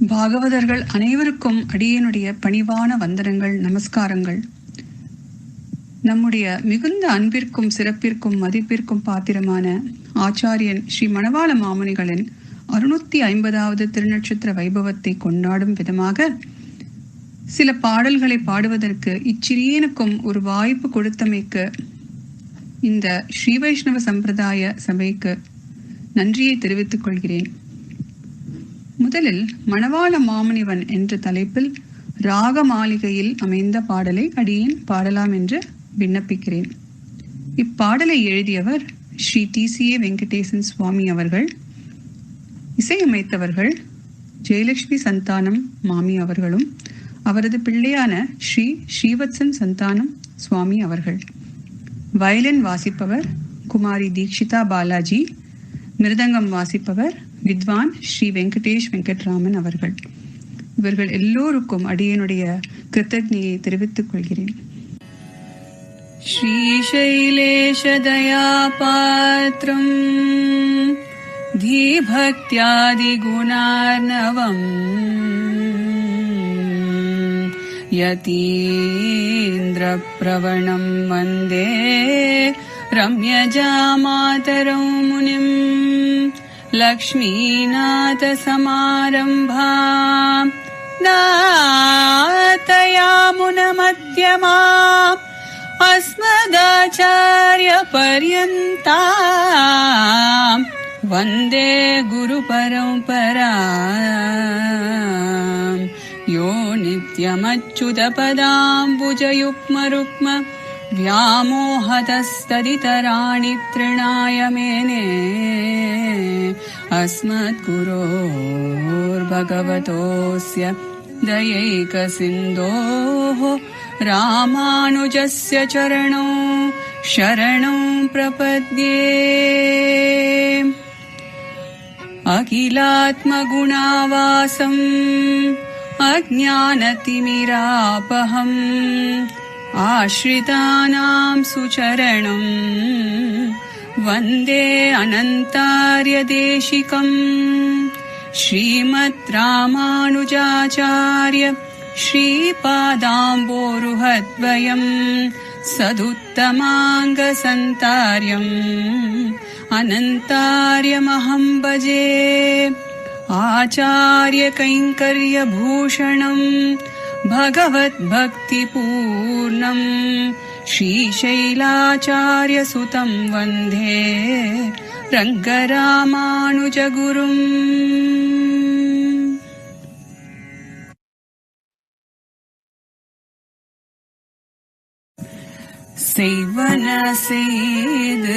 பாகவதர்கள் அனைவருக்கும் அடியனுடைய பணிவான வந்தனங்கள் நமஸ்காரங்கள். நம்முடைய மிகுந்த அன்பிற்கும் சிறப்பிற்கும் மதிப்பிற்கும் பாத்திரமான ஆச்சாரியன் ஸ்ரீ மணவாள மாமுனிகளின் அறுநூத்தி ஐம்பதாவது திருநட்சத்திர வைபவத்தை கொண்டாடும் விதமாக சில பாடல்களை பாடுவதற்கு இச்சிறியனுக்கும் ஒரு வாய்ப்பு கொடுத்தமைக்கு இந்த ஸ்ரீ வைஷ்ணவ சம்பிரதாய சபைக்கு நன்றியை தெரிவித்துக் கொள்கிறேன். முதலில் மணவாள மாமனிவன் என்ற தலைப்பில் ராக மாளிகையில் அமைந்த பாடலை அடியேன் பாடலாம் என்று விண்ணப்பிக்கிறேன். இப்பாடலை எழுதியவர் Shri T C A Venkatesan Swami அவர்கள் இசையமைத்தவர்கள் ஜெயலட்சுமி சந்தானம் மாமி அவர்களும் அவரது பிள்ளையான ஸ்ரீ ஸ்ரீவத்சன் சந்தானம் சுவாமி அவர்கள். வயலின் வாசிப்பவர் குமாரி தீக்ஷிதா பாலாஜி மிருதங்கம் வாசிப்பவர் வித்வான் ஸ்ரீ வெங்கடேஷ் வெங்கட்ராமன் அவர்கள் இவர்கள் எல்லோருக்கும் அடியனுடைய கிருத்தஜையை தெரிவித்துக் கொள்கிறேன் श्रीशैलेशदयापात्रम् धीभक्त्यादिगुणार्णवम् यतीन्द्रप्रवणम् वन्दे रम्यजामातरौ मुनिम् लक्ष्मीनाथसमारम्भा। नातयामुनमध्यमा अस्मदाचार्यपर्यन्ता। वन्दे गुरुपरम्परा। यो नित्यमच्युतपदाम्बुजयुग्मरुक्म व्यामोहतस्तदितराणि तृणाय मेने अस्मद्गुरोर्भगवतोऽस्य दयैकसिन्धोः रामानुजस्य चरणौ शरणौ प्रपद्ये। अखिलात्मगुणावासम् अज्ञानतिमिरापहम् आश्रितानां सुचरणम्। वन्दे अनन्तार्यदेशिकम्। श्रीमद् रामानुजाचार्य श्रीपादाम्बोरुहद्वयम्। सदुत्तमाङ्गसन्तार्यम्। अनन्तार्यमहं भजे आचार्यकैङ्कर्यभूषणम् भगवद्भक्तिपूर्णम् श्रीशैलाचार्यसुतं वन्दे रङ्गरामानुजगुरुम् செய்வன செய்து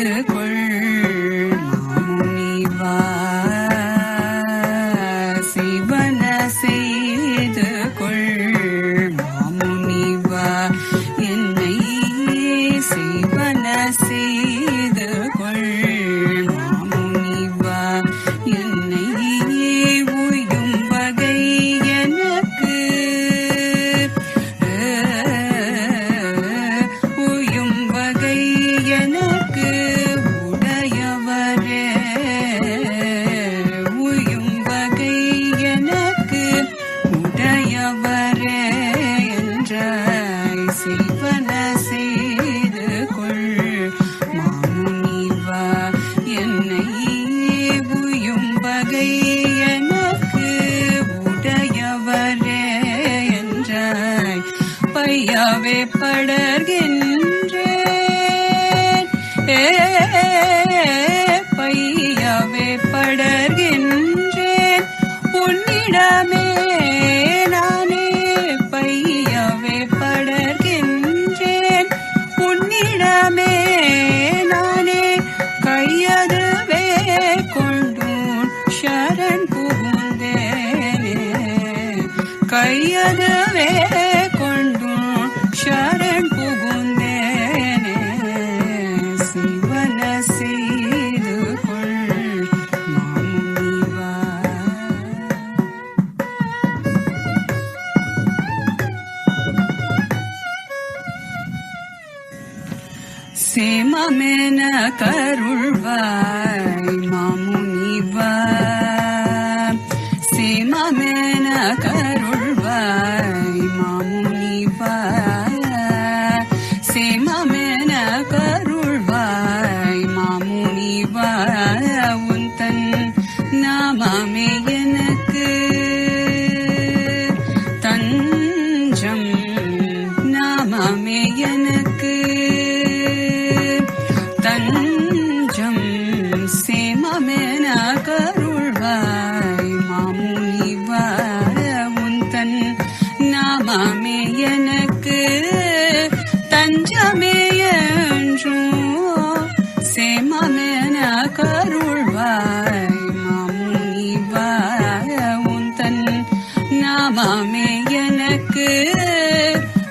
பையவே படர்கின்றேன். உன்னிடமே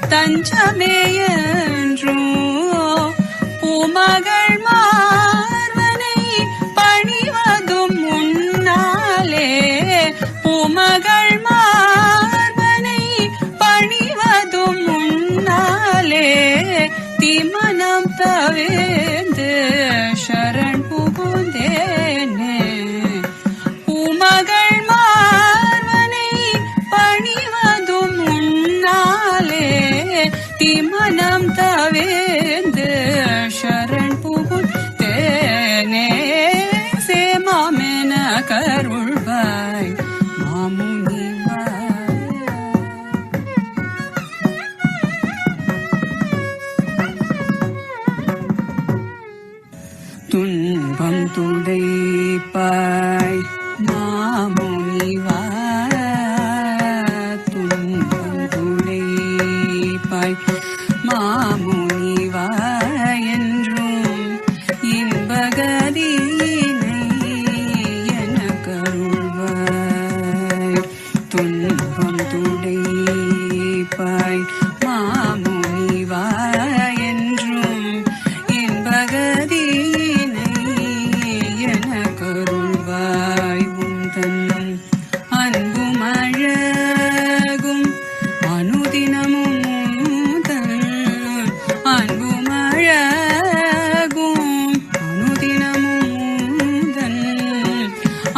தஞ்சமே என்றும் பூமகள் துன்பம் துடைப்பாய்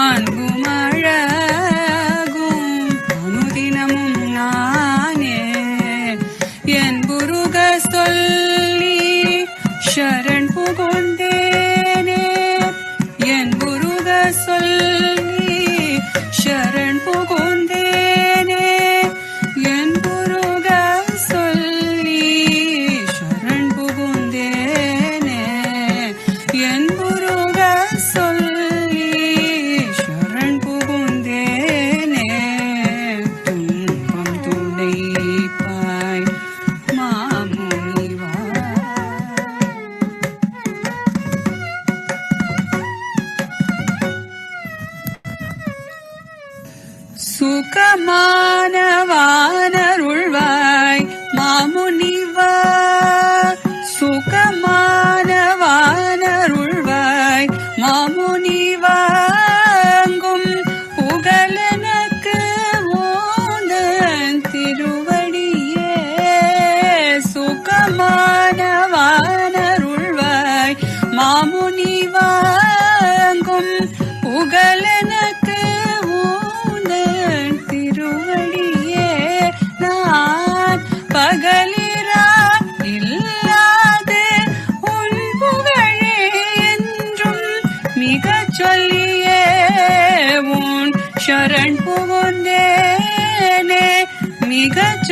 அன்புமா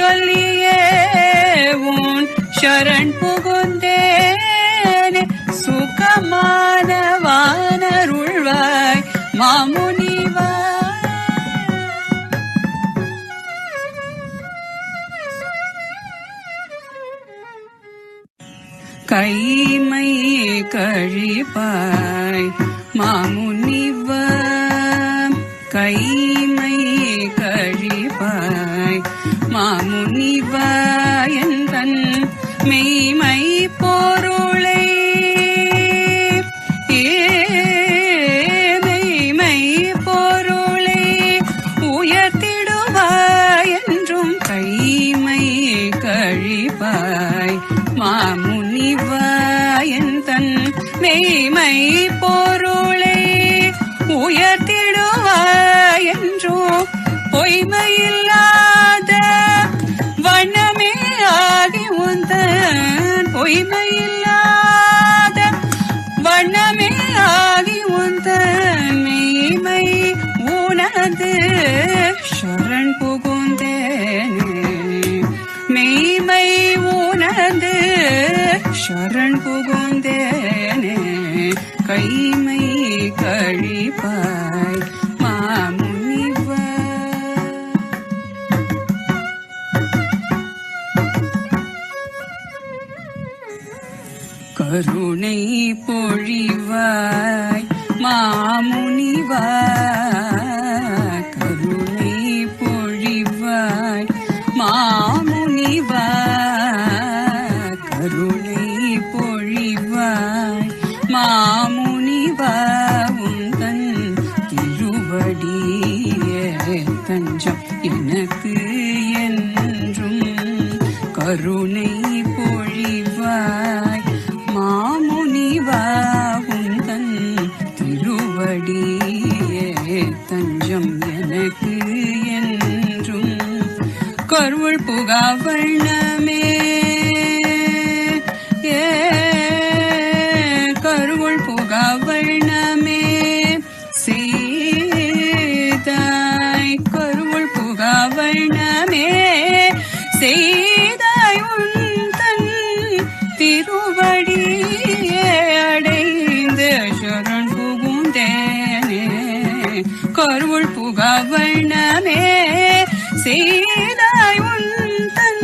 சொல்லியே உன் சரண் புகுந்தேனே சுகமான வானருள்வாய் மாமுனிவா கைமை கழிப்பாய் மாமுனிவ கை உய்மையில் பொழிவாய். மா தானே செய்தாய் உந்தன்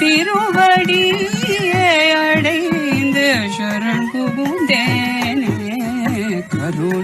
திருவடியை அடைந்து சரண் புகுந்தேனே கருணை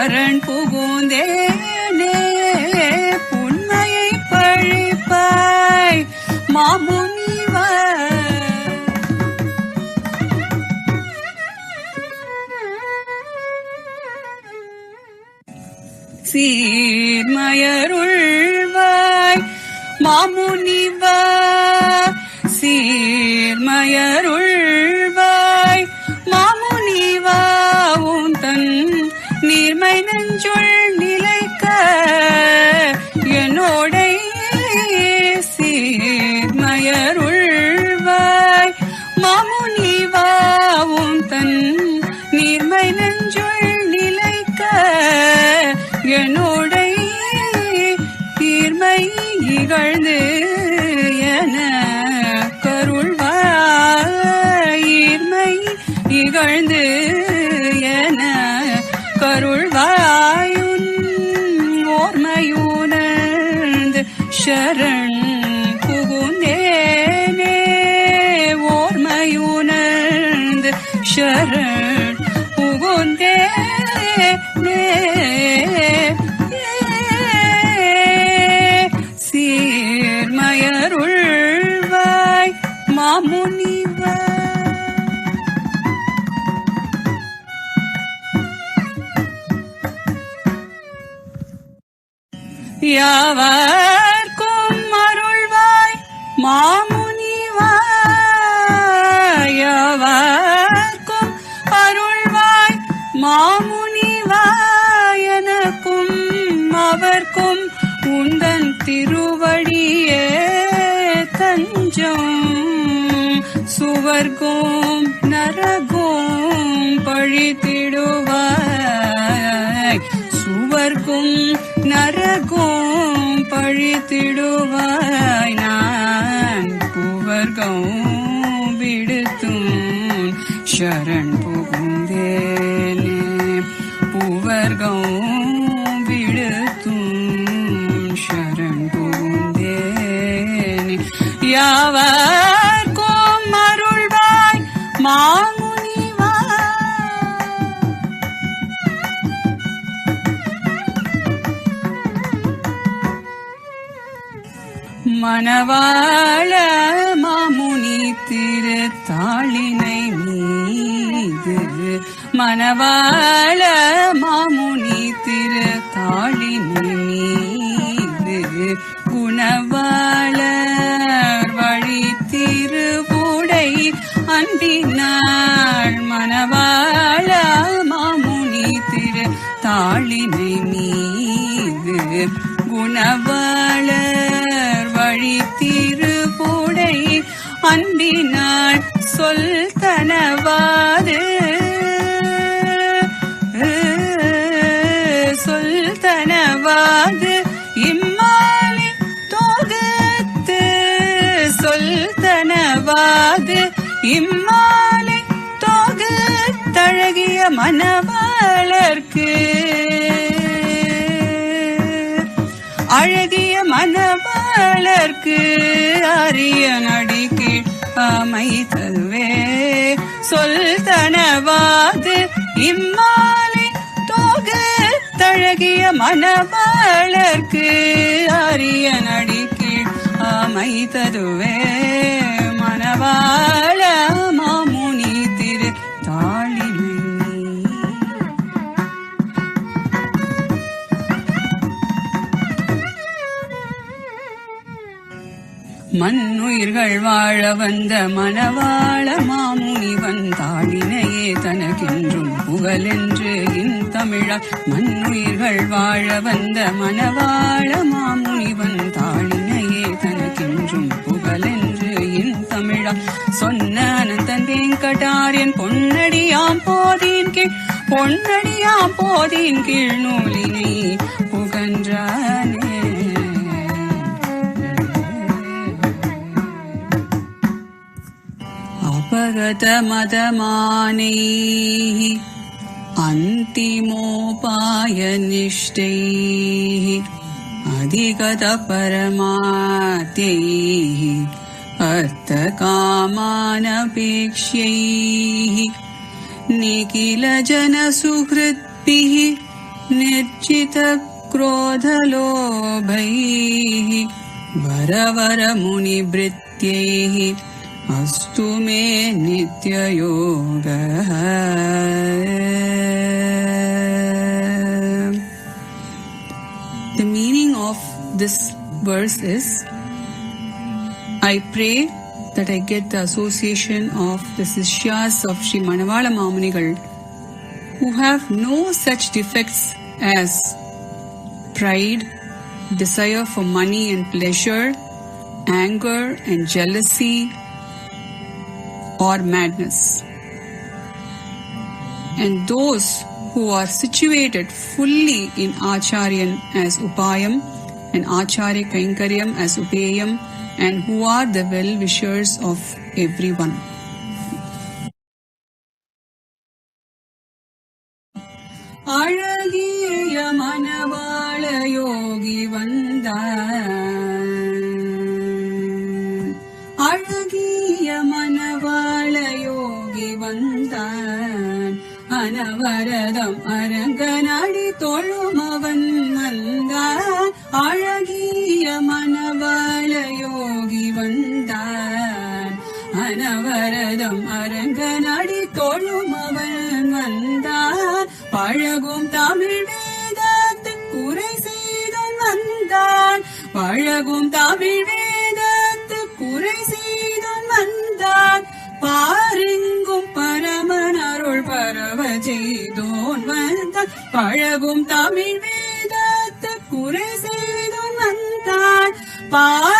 அரண் புகுந்தேனே புன்மையை பழிப்பாய். மாமுனிவர் சீர்மயருள்வாய். மாமுனிவா சீர்மயருள் and join மாமுனிவா யாவர்க்கும் சுவர்க்கும் நரகும் பழித்திடுவாய். சுவர்க்கும் நரகும் பழித்திடுவாய். நான் புவர்கம் விடுத்தும் சரண் புகுந்தேனே. புவர்கம் மணவாள மாமுனி திருத்தாளினை மீது மணவாள மாமுனி திருத்தாளினை மீது குணவாளர் வழி திருவுடை அன்பினாள் மணவாள மாமுனி திரு தாளினை மீது குணவாளர் வழி திருவுடை அன்பினாள் சொல் தனவாது சொல் தனவாது இம்மாலி தோகத்து சொல் தனவாது இம்மாலி தோகு தழகிய மனவாளர்க்கு மனவாளர்க்கு அரிய நடிக்கு அமைத்ததுவே சொல் தனவாது இம்மாலை தோகு தழகிய மனவாளர்க்கு அரிய நடிக்கு அமைத்ததுவே மனவாள மண்ணுயிர்கள் வாழ வந்த மணவாள மாமுனி வந்தாளினையே தனக்கென்றும் புகழென்று இன் தமிழால். மண்ணுயிர்கள் வாழ வந்த மணவாள மாமுனி வந்தாளினையே தனக்கென்றும் புகழென்று இன் தமிழால். சொன்ன அனந்தன் வெங்கடாரியன் பொன்னடியாம் போதின் கீழ் பொன்னடியாம் போதின் கீழ் நூலினை புகன்றானே. अपगतमदमानैः अन्तिमोपायनिष्ठैः अधिगतपरमात्यैः अर्थकामानपेक्ष्यैः निखिलजनसुहृद्भिः निर्जितक्रोधलोभैः वरवरमुनिभृत्यैः अस्तु मे नित्ययोगः The meaning of this verse is I pray that I get the association of the Sishyas of Sri Manavala Mamunigal who have no such defects as pride, desire for money and pleasure, anger and jealousy, or madness. And those who are situated fully in Acharyan as Upayam and Acharya Kainkaryam as Upayam and who are the well-wishers of everyone. பழகும் தமிழ் வேதத்து குறை செய்தன் வந்தான் பாருங்கும் பரமன் அருள் பரவ செய்தோன் வந்தான் பழகும் தமிழ் வேதத்து குறை செய்தோன் வந்தான் பாருங்கும்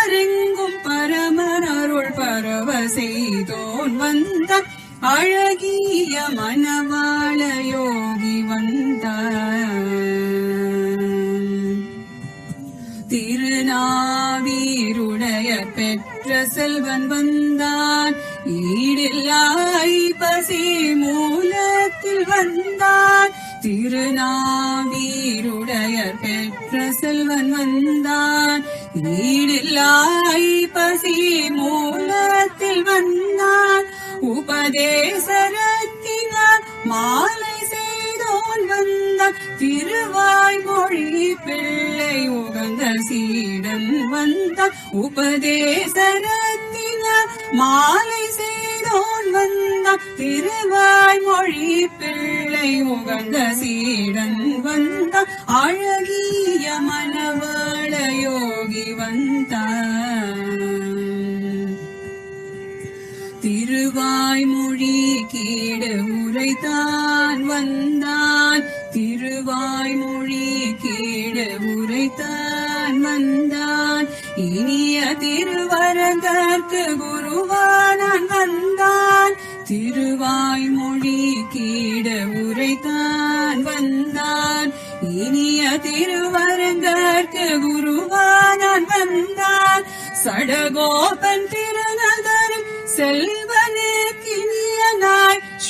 பெற்ற செல்வன் வந்தான். ஈடில்லாய் பசி மூலத்தில் வந்தான். திருநாவீருடைய பெற்ற செல்வன் வந்தான். ஈடில்லாய் பசி மூலத்தில் வந்தான். உபதேசரத்தின மாலை வந்தான் திருவாய்மொழி பிள்ளை உகந்த சீடன் வந்தான் உபதேசரத்தினார் மாலை செய்தோன் வந்தான் திருவாய்மொழி பிள்ளை உகந்த சீடன் வந்தான் அழகிய மனவாள யோகி வந்தான் திருவாய்மொழி கீடு உரைத்தான் வந்தான். திருவாய்மொழி கேட உரைத்தான் வந்தான். இனிய திருவரங்கற்கு குருவானான் வந்தான். திருவாய்மொழி கேட உரைத்தான் வந்தான். இனிய திருவரங்கற்கு குருவானான் வந்தான். சடகோபன் திருநகரில் செல்வனுக்கினியனாய்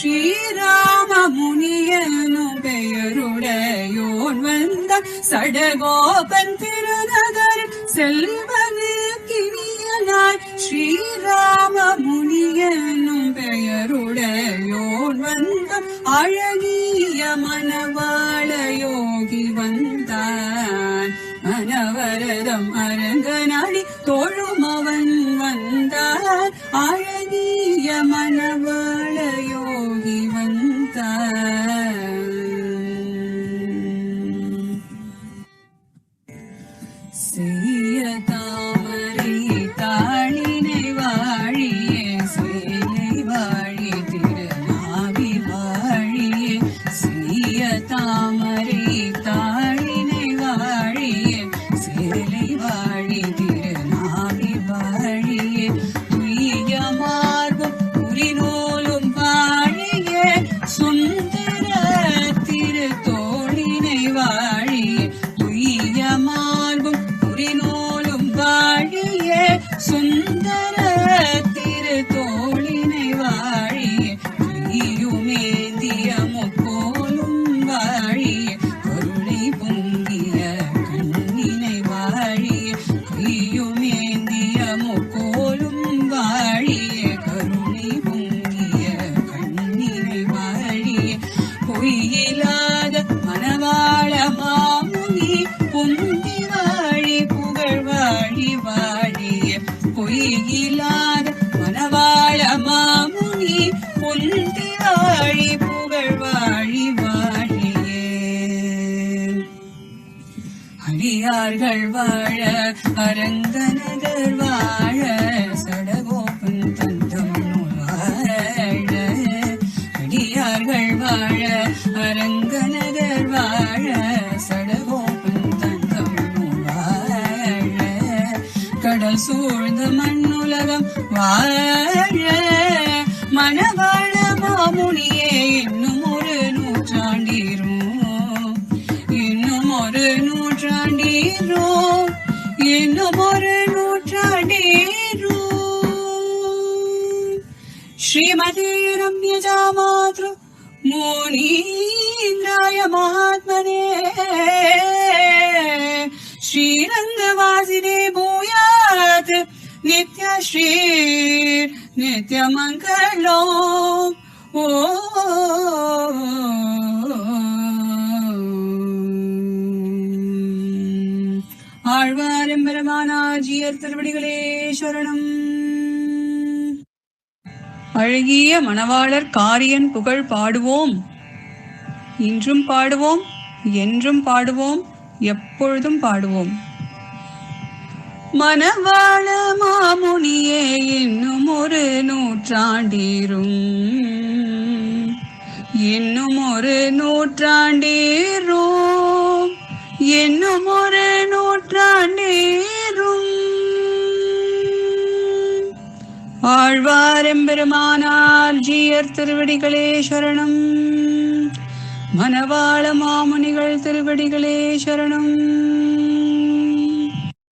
ஸ்ரீராம முனியனும் பெயருடையோன் வந்த சடகோபன் திருநகரில் செல்வனுக்கினியனாய் ஸ்ரீராம முனியனும் பெயருடையோன் வந்த அழகிய மனவாள யோகி வந்தான். மனவரதம் அரங்கனாடி தோழுமவன் வந்தான். அழகிய மனவா மணவாழ மாமுனியே இன்னும் ஒரு நூற்றாண்டீரும் இன்னும் ஒரு நூற்றாண்டீரோ இன்னும் ஒரு நூற்றாண்டேரும் ஸ்ரீமதி ரம்யஜா மாத்ரு முனீந்திராய மகாத்மனே. ஸ்ரீரங்கவாசினே பூயாத் நித்யஸ்ரீ நித்யமங்கலோ ஓ oh, oh, oh, ஆழ்வாரம் பெருமானாஜியர் திருவடிகளே சரணம். அழகிய மணவாளர் காரியன் புகழ் பாடுவோம். இன்றும் பாடுவோம் என்றும் பாடுவோம் எப்பொழுதும் பாடுவோம். மணவாள மாமுனியே இன்னும் ஒரு நூற்றாண்டீரும். இன்னும் ஒரு நூற்றாண்டீரும். இன்னும் ஒரு நூற்றாண்டீரும். ஆழ்வாரெம்பெருமானார் ஜீயர் திருவடிகளே சரணம். மணவாள மாமுனிகள் திருவடிகளே சரணம்.